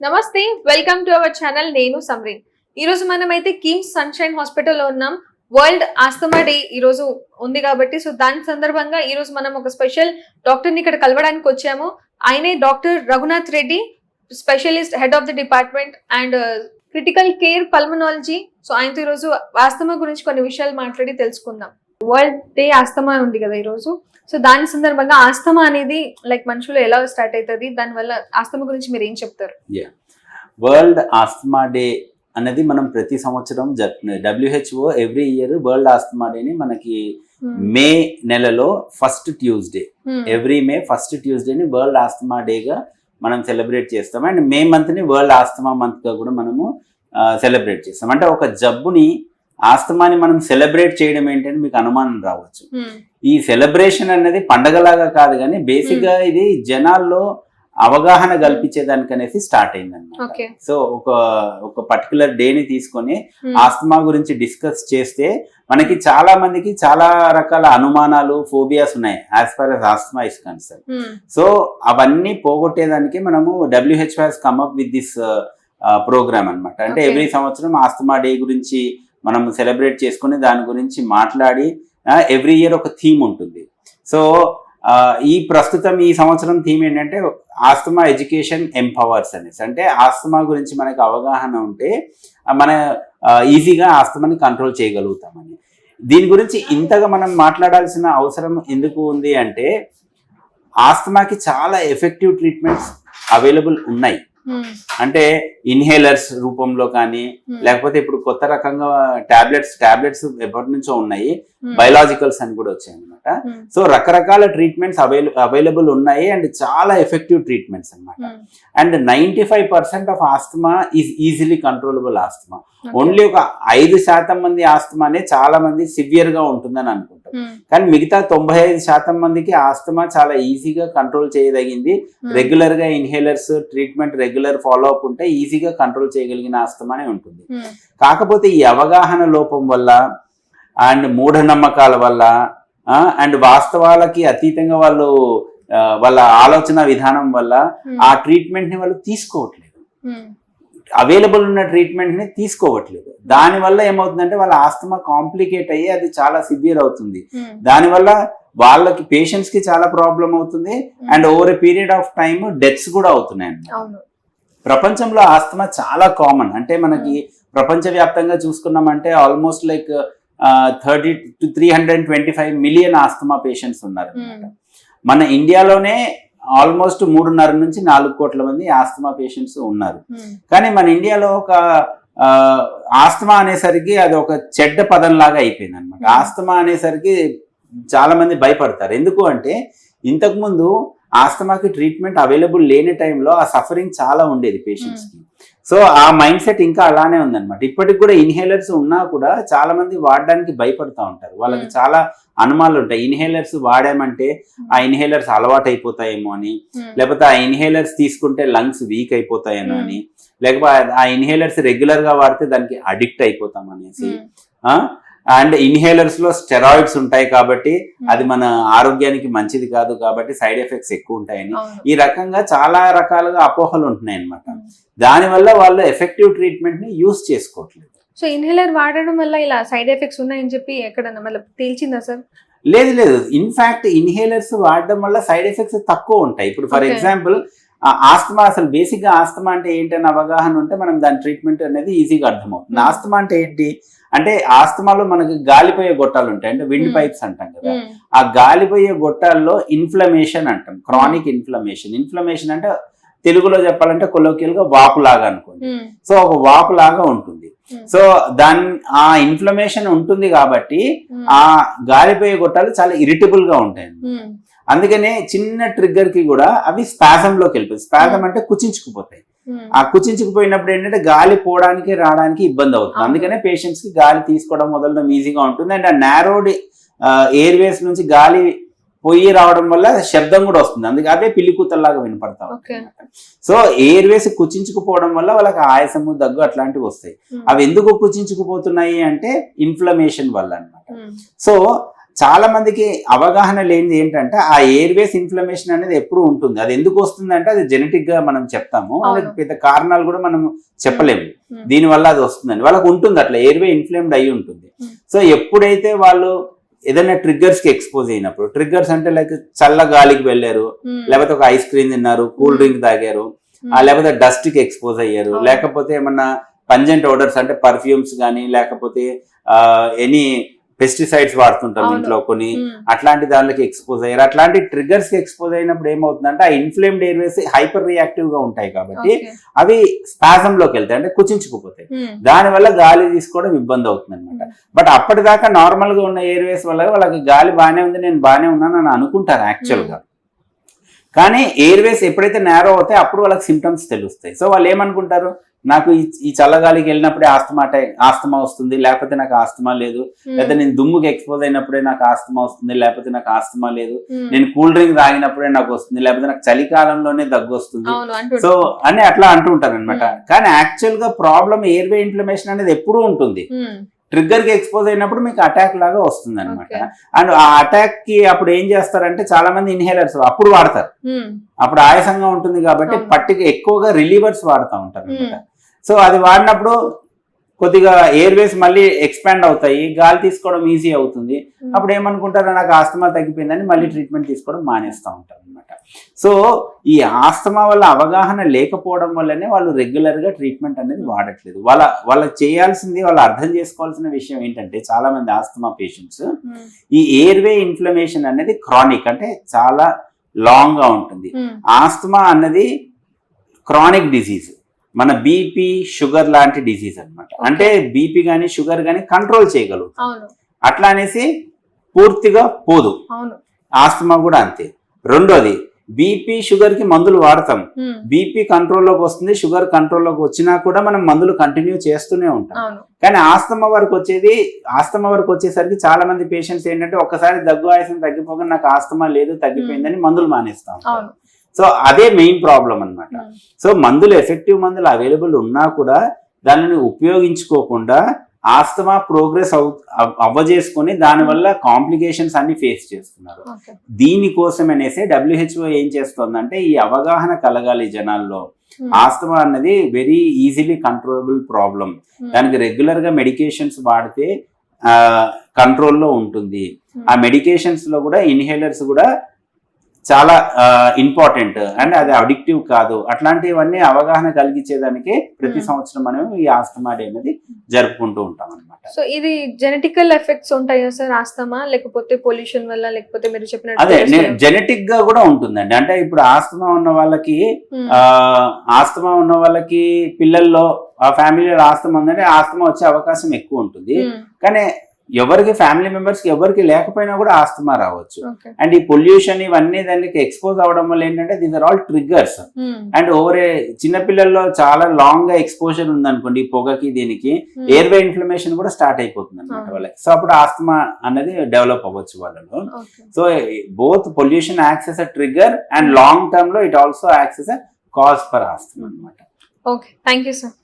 నమస్తే welcome to our channel నేను సమ్రీన్ ఈ రోజు మనం అయితే కిమ్స్ సన్షైన్ హాస్పిటల్లో ఉన్నాం. వరల్డ్ ఆస్తమా డే ఈ రోజు ఉంది కాబట్టి సో దాని సందర్భంగా ఈరోజు మనం ఒక స్పెషల్ డాక్టర్ని ఇక్కడ కలవడానికి వచ్చాము. ఆయనే doctor Raghunath Reddy specialist head of the department and critical care pulmonology so ఆయనతో ఈరోజు ఆస్తమా గురించి కొన్ని విషయాలు మాట్లాడి తెలుసుకుందాం. వరల్డ్ డే ఆస్తమా ఉంది కదా ఈరోజు సో దాని సందర్భంగా ఆస్తమా అనేది లైక్ మనుషులు ఎలా స్టార్ట్ అవుతుంది? దానివల్ల ఆస్తమా గురించి మీరు ఏం చెప్తారు? వరల్డ్ ఆస్తమా డే అనేది మనం ప్రతి సంవత్సరం జరుపుకునేది WHO every year world asthma డేని మనకి మే నెలలో first Tuesday Hmm. Every May first ట్యూస్డేని world asthma డేగా మనం సెలబ్రేట్ చేస్తాం. అండ్ మే మంత్ని వరల్డ్ ఆస్తమా మంత్గా కూడా మనము సెలబ్రేట్ చేస్తాం. అంటే ఒక జబ్బుని ఆస్తమాని మనం సెలబ్రేట్ చేయడం ఏంటని మీకు అనుమానం రావచ్చు. ఈ సెలబ్రేషన్ అనేది పండగలాగా కాదు కానీ బేసిక్గా ఇది జనాల్లో అవగాహన కల్పించేదానికి అనేసి స్టార్ట్ అయిందన్నమాట సో ఒక ఒక పర్టికులర్ డేని తీసుకొని. ఆస్తమా గురించి డిస్కస్ చేస్తే మనకి చాలా మందికి చాలా రకాల అనుమానాలు ఫోబియాస్ ఉన్నాయి as far as asthma is concern. So అవన్నీ పోగొట్టేదానికి మనము WH has come up with this program అన్నమాట అంటే. ఎవ్రీ సంవత్సరం ఆస్తమా డే గురించి మనం సెలబ్రేట్ చేసుకుని దాని గురించి మాట్లాడి ఎవ్రీ ఇయర్ ఒక థీమ్ ఉంటుంది. సో ఈ ప్రస్తుతం ఈ సంవత్సరం థీమ్ ఏంటంటే ఆస్తమా ఎడ్యుకేషన్ ఎంపవర్స్ అనేసి అంటే ఆస్తమా గురించి మనకు అవగాహన ఉంటే మన ఈజీగా ఆస్తమాని కంట్రోల్ చేయగలుగుతామని. దీని గురించి ఇంతగా మనం మాట్లాడాల్సిన అవసరం ఎందుకు ఉంది అంటే ఆస్తమాకి చాలా ఎఫెక్టివ్ ట్రీట్మెంట్స్ అవైలబుల్ ఉన్నాయి. అంటే ఇన్హేలర్స్ రూపంలో కానీ. లేకపోతే ఇప్పుడు కొత్త రకంగా టాబ్లెట్స్ టాబ్లెట్స్ ఎప్పటి నుంచో ఉన్నాయి. బయలాజికల్స్ అని కూడా వచ్చాయి అనమాట. సో రకరకాల ట్రీట్మెంట్స్ అవైల అవైలబుల్ ఉన్నాయి అండ్ చాలా ఎఫెక్టివ్ ట్రీట్మెంట్స్ అన్నమాట Hmm. And ninety five percent of asthma is easily controllable asthma. Only ఒక ఐదు శాతం మంది ఆస్తమానే చాలా మంది సివియర్గా ఉంటుందని అనుకుంటాం Hmm. కానీ మిగతా తొంభై ఐదు శాతం మందికి ఆస్తమా చాలా ఈజీగా కంట్రోల్ చేయదగింది. రెగ్యులర్గా inhalers treatment regular follow up ఉంటే ఈజీగా కంట్రోల్ చేయగలిగిన ఆస్తమానే ఉంటుంది. కాకపోతే ఈ అవగాహన లోపం వల్ల అండ్ మూఢనమ్మకాల వల్ల అండ్ వాస్తవాలకి అతీతంగా వాళ్ళు వాళ్ళ ఆలోచన విధానం వల్ల. ఆ ట్రీట్మెంట్ని వాళ్ళు తీసుకోవట్లేదు. అవైలబుల్ ఉన్న ట్రీట్మెంట్ని తీసుకోవట్లేదు. దానివల్ల ఏమవుతుందంటే వాళ్ళ ఆస్తమా కాంప్లికేట్ అయ్యి అది చాలా సివియర్ అవుతుంది. Hmm. దానివల్ల వాళ్ళకి పేషెంట్స్కి చాలా ప్రాబ్లం అవుతుంది and over a period of time deaths కూడా అవుతున్నాయి ప్రపంచంలో ఆస్తమా చాలా కామన్ అంటే మనకి ప్రపంచవ్యాప్తంగా చూసుకున్నామంటే almost like thirty two three hundred twenty five million asthma patients ఉన్నారు అన్నమాట. మన ఇండియాలోనే ఆల్మోస్ట్ మూడున్నర నుంచి నాలుగు కోట్ల మంది ఆస్తమా పేషెంట్స్ ఉన్నారు Hmm. కానీ మన ఇండియాలో ఒక ఆస్తమా అనేసరికి అది ఒక చెడ్డ పదం లాగా అయిపోయింది అనమాట Hmm. ఆస్తమా అనేసరికి చాలా మంది భయపడతారు ఎందుకు అంటే ఇంతకు ముందు ఆస్తమాకి ట్రీట్మెంట్ అవైలబుల్ లేని టైంలో ఆ సఫరింగ్ చాలా ఉండేది పేషెంట్స్కి సో ఆ మైండ్ సెట్ ఇంకా అలానే ఉందన్నమాట ఇప్పటికి కూడా ఇన్హేలర్స్ ఉన్నా కూడా చాలా మంది వాడడానికి భయపడతా ఉంటారు వాళ్ళకి. చాలా అనుమానాలు ఉంటాయి ఇన్హేలర్స్ వాడామంటే ఆ ఇన్హేలర్స్ అలవాటు అయిపోతాయేమో అని. లేకపోతే ఆ ఇన్హేలర్స్ తీసుకుంటే లంగ్స్ వీక్ అయిపోతాయని Hmm. అని లేకపోతే ఆ ఇన్హేలర్స్ రెగ్యులర్గా వాడితే దానికి అడిక్ట్ అయిపోతాం అనేసి. అండ్ ఇన్హేలర్స్లో స్టెరాయిడ్స్ ఉంటాయి కాబట్టి. అది మన ఆరోగ్యానికి మంచిది కాదు కాబట్టి సైడ్ ఎఫెక్ట్స్ ఎక్కువ ఉంటాయని ఈ రకంగా చాలా రకాలుగా అపోహలు ఉంటున్నాయి అనమాట. దానివల్ల వాళ్ళు ఎఫెక్టివ్ ట్రీట్మెంట్ని యూస్ చేసుకోవట్లేదు. సో ఇన్హేలర్ వాడడం వల్ల ఇలా సైడ్ ఎఫెక్ట్స్ ఉన్నాయని చెప్పి ఎక్కడన్నా మళ్ళీ తేల్చిందా సార్? లేదు లేదు. ఇన్ఫాక్ట్ ఇన్హేలర్స్ వాడడం వల్ల సైడ్ ఎఫెక్ట్స్ తక్కువ ఉంటాయి. ఇప్పుడు ఫర్. ఎగ్జాంపుల్ ఆస్తమా అసలు బేసిక్గా ఆస్తమా అంటే ఏంటని అవగాహన ఉంటే మనం దాని ట్రీట్మెంట్ అనేది ఈజీగా అర్థమవుతుంది. Hmm. ఆస్తమా అంటే ఏంటి? అంటే ఆస్తమాలో మనకి గాలిపోయే గొట్టాలు ఉంటాయి. అంటే విండ్ Hmm. పైప్స్ అంటాం కదా. ఆ గాలిపోయే గొట్టాల్లో ఇన్ఫ్లమేషన్ అంటాం. క్రానిక్ ఇన్ఫ్లమేషన్ ఇన్ఫ్లమేషన్ అంటే తెలుగులో చెప్పాలంటే కొలోకియల్గా వాపు లాగా అనుకోండి సో ఒక వాపు లాగా ఉంటుంది సో దాని ఆ ఇన్ఫ్లమేషన్ ఉంటుంది కాబట్టి ఆ గాలిపోయే గొట్టాలు చాలా ఇరిటబుల్గా ఉంటాయి అందుకనే చిన్న ట్రిగ్గర్కి కూడా అవి స్పాజం లోకి వెళ్ళిపోతాయి స్పాజం అంటే కుచించుకుపోతాయి. ఆ కుచించుకుపోయినప్పుడు ఏంటంటే గాలి పోవడానికి రావడానికి ఇబ్బంది అవుతుంది. అందుకనే పేషెంట్స్కి గాలి తీసుకోవడం మొదలడం ఈజీగా ఉంటుంది. అండ్ ఆ నారోడ్ ఎయిర్వేస్ నుంచి గాలి పొయ్యి రావడం వల్ల శబ్దం కూడా వస్తుంది. అందుకే అవే పిల్లి కూతల్లాగా వినపడతా. సో ఎయిర్వేస్ కుచించుకుపోవడం వల్ల వాళ్ళకి ఆయాసము దగ్గు అట్లాంటివి వస్తాయి. అవి ఎందుకు కుచించుకుపోతున్నాయి అంటే ఇన్ఫ్లమేషన్ వల్ల అన్నమాట. సో చాలా మందికి అవగాహన లేనిది ఏంటంటే ఆ ఎయిర్వేస్ ఇన్ఫ్లమేషన్ అనేది ఎప్పుడు ఉంటుంది. అది ఎందుకు వస్తుందంటే అది జెనెటిక్గా మనం చెప్తాము. అది పెద్ద కారణాలు కూడా మనం చెప్పలేము. Hmm. దీని వల్ల అది వస్తుందని. వాళ్ళకి ఉంటుంది అట్లా ఎయిర్వే ఇన్ఫ్లేమ్డ్ అయి ఉంటుంది. సో ఎప్పుడైతే వాళ్ళు ఏదైనా ట్రిగ్గర్స్కి ఎక్స్పోజ్ అయినప్పుడు ట్రిగ్గర్స్ అంటే లైక్ చల్ల గాలికి వెళ్ళారు ఉమ్, లేకపోతే ఒక ఐస్ క్రీమ్ తిన్నారు కూల్ Hmm. డ్రింక్ తాగారు ఉమ్, ఆ లేకపోతే డస్ట్కి ఎక్స్పోజ్ అయ్యారు. లేకపోతే ఏమన్నా పంజెంట్ ఓడర్స్ అంటే పర్ఫ్యూమ్స్ కానీ లేకపోతే ఎనీ పెస్టిసైడ్స్ వాడుతుంటాం. ఇంట్లో కొన్ని అట్లాంటి దానికి ఎక్స్పోజ్ అయ్యారు. అట్లాంటి ట్రిగర్స్కి ఎక్స్పోజ్ అయినప్పుడు ఏమవుతుందంటే ఆ ఇన్ఫ్లేమ్డ్ ఎయిర్వేస్ హైపర్ రియాక్టివ్గా ఉంటాయి కాబట్టి. అవి స్పాజం లోకి వెళ్తాయి. అంటే కుచించుకుపోతాయి. దానివల్ల గాలి తీసుకోవడం ఇబ్బంది అవుతుంది అనమాట బట్ అప్పటిదాకా నార్మల్గా ఉన్న ఎయిర్వేస్ వల్ల వాళ్ళకి గాలి బాగానే ఉంది నేను బాగానే ఉన్నాను అని అనుకుంటారు యాక్చువల్గా. కానీ ఎయిర్వేస్ ఎప్పుడైతే నేరో అవుతాయి అప్పుడు వాళ్ళకి సిమ్టమ్స్ తెలుస్తాయి. సో వాళ్ళు ఏమనుకుంటారు? నాకు ఈ చల్లగాలికి వెళ్ళినప్పుడే ఆస్తమా ఆస్తమా వస్తుంది లేకపోతే నాకు ఆస్తమా లేదు. లేదా నేను దుమ్ముకి ఎక్స్పోజ్ అయినప్పుడే నాకు ఆస్తమా వస్తుంది లేకపోతే నాకు ఆస్తమా లేదు. నేను కూల్ డ్రింక్ తాగినప్పుడే నాకు వస్తుంది లేకపోతే నాకు చలికాలంలోనే దగ్గు వస్తుంది. సో అని అట్లా అంటుంటారు అనమాట కానీ యాక్చువల్గా ప్రాబ్లం ఎయిర్వే ఇన్ఫ్లమేషన్ అనేది ఎప్పుడూ ఉంటుంది. ట్రిగ్గర్కి ఎక్స్పోజ్ అయినప్పుడు మీకు అటాక్ లాగా వస్తుంది అనమాట. అండ్ ఆ అటాక్కి అప్పుడు ఏం చేస్తారంటే చాలా మంది ఇన్హేలర్స్ అప్పుడు వాడతారు. అప్పుడు ఆయాసంగా ఉంటుంది కాబట్టి. పట్టిక ఎక్కువగా రిలీవర్స్ వాడుతూ ఉంటారు అనమాట. సో అది వాడినప్పుడు కొద్దిగా ఎయిర్వేస్ మళ్ళీ ఎక్స్పాండ్ అవుతాయి గాలి తీసుకోవడం ఈజీ అవుతుంది. ఉమ్, అప్పుడు ఏమనుకుంటారు నాకు ఆస్తమా తగ్గిపోయిందని మళ్ళీ ట్రీట్మెంట్ తీసుకోవడం మానేస్తూ ఉంటారు అనమాట సో ఈ ఆస్తమా వల్ల అవగాహన లేకపోవడం వల్లనే వాళ్ళు రెగ్యులర్గా ట్రీట్మెంట్ అనేది వాడట్లేదు. వాళ్ళ వాళ్ళకి చేయాల్సింది వాళ్ళు అర్థం చేసుకోవాల్సిన విషయం ఏంటంటే చాలా మంది ఆస్తమా పేషెంట్స్ ఉమ్, ఈ ఎయిర్వే ఇన్ఫ్లమేషన్ అనేది క్రానిక్ అంటే చాలా లాంగ్గా ఉంటుంది. ఉమ్, ఆస్తమా అన్నది క్రానిక్ డిసీజ్. మన బీపీ షుగర్ లాంటి డిసీజ్ అన్నమాట. అంటే బీపీ కానీ షుగర్ కానీ కంట్రోల్ చేయగలుగుతాం. అట్లా అనేసి పూర్తిగా పోదు. ఆస్తమా కూడా అంతే. రెండోది బీపీ షుగర్కి మందులు వాడతాం. బీపీ కంట్రోల్లోకి వస్తుంది షుగర్ కంట్రోల్లోకి వచ్చినా కూడా మనం మందులు కంటిన్యూ చేస్తూనే ఉంటాం. కానీ ఆస్తమా వరకు వచ్చేది ఆస్తమా వరకు వచ్చేసరికి చాలా మంది పేషెంట్స్ ఏంటంటే ఒక్కసారి దగ్గు ఆయాసం తగ్గిపోగా నాకు ఆస్తమా లేదు తగ్గిపోయిందని మందులు మానేస్తాం సో అదే మెయిన్ ప్రాబ్లం అన్నమాట. ఉమ్, సో మందులు ఎఫెక్టివ్ మందులు అవైలబుల్ ఉన్నా కూడా దానిని ఉపయోగించుకోకుండా ఆస్తమా ప్రోగ్రెస్ అవ్ అవ్- అవ్వజేసుకొని దానివల్ల కాంప్లికేషన్స్ అన్ని ఫేస్ చేస్తున్నారు. దీనికోసం అనేసి డబ్ల్యూహెచ్ఓ ఏం చేస్తోందంటే ఈ అవగాహన కలగాలి జనాల్లో. ఉమ్, ఆస్తమా అన్నది వెరీ ఈజీలీ కంట్రోలబుల్ ప్రాబ్లం దానికి రెగ్యులర్గా మెడికేషన్స్ వాడితే కంట్రోల్లో ఉంటుంది. ఉమ్, ఆ మెడికేషన్స్లో కూడా ఇన్హేలర్స్ కూడా చాలా ఇంపార్టెంట్ అండ్ అది అడిక్టివ్ కాదు. అట్లాంటివన్నీ అవగాహన కలిగించేదానికి ప్రతి Hmm. సంవత్సరం మనం ఈ ఆస్తమా డే అనేది జరుపుకుంటూ ఉంటాం అనమాట సో ఇది జెనెటికల్ ఎఫెక్ట్స్ ఉంటాయా సార్ ఆస్తమా? లేకపోతే పొల్యూషన్ వల్ల లేకపోతే మీరు అదే చెప్పినట్టు జెనెటిక్గా కూడా ఉంటుందండి. అంటే ఇప్పుడు ఆస్తమా ఉన్న వాళ్ళకి ఆ ఆస్తమా ఉన్న వాళ్ళకి పిల్లల్లో ఆ ఫ్యామిలీలో ఆస్తమా ఉందంటే ఆస్తమా వచ్చే అవకాశం ఎక్కువ ఉంటుంది. ఉమ్, కానీ ఎవరికి ఫ్యామిలీ మెంబర్స్కి ఎవరికి లేకపోయినా కూడా ఆస్తమా రావచ్చు. అండ్ ఈ పొల్యూషన్ ఇవన్నీ దానికి ఎక్స్పోజ్ అవ్వడం వల్ల ఏంటంటే these are all triggers and over చిన్నపిల్లల్లో చాలా లాంగ్గా ఎక్స్పోజర్ ఉందనుకోండి ఈ పొగకి దీనికి ఉమ్, ఎయిర్ వే ఇన్ఫ్లమేషన్ కూడా స్టార్ట్ అయిపోతుంది అనమాట అవును. వాళ్ళకి. సో అప్పుడు ఆస్తమా అనేది డెవలప్ అవ్వచ్చు వాళ్ళలో. Okay so both pollution acts as a trigger and long టర్మ్లో it also acts as a cause for asthma అనమాట ఓకే థ్యాంక్ యూ సార్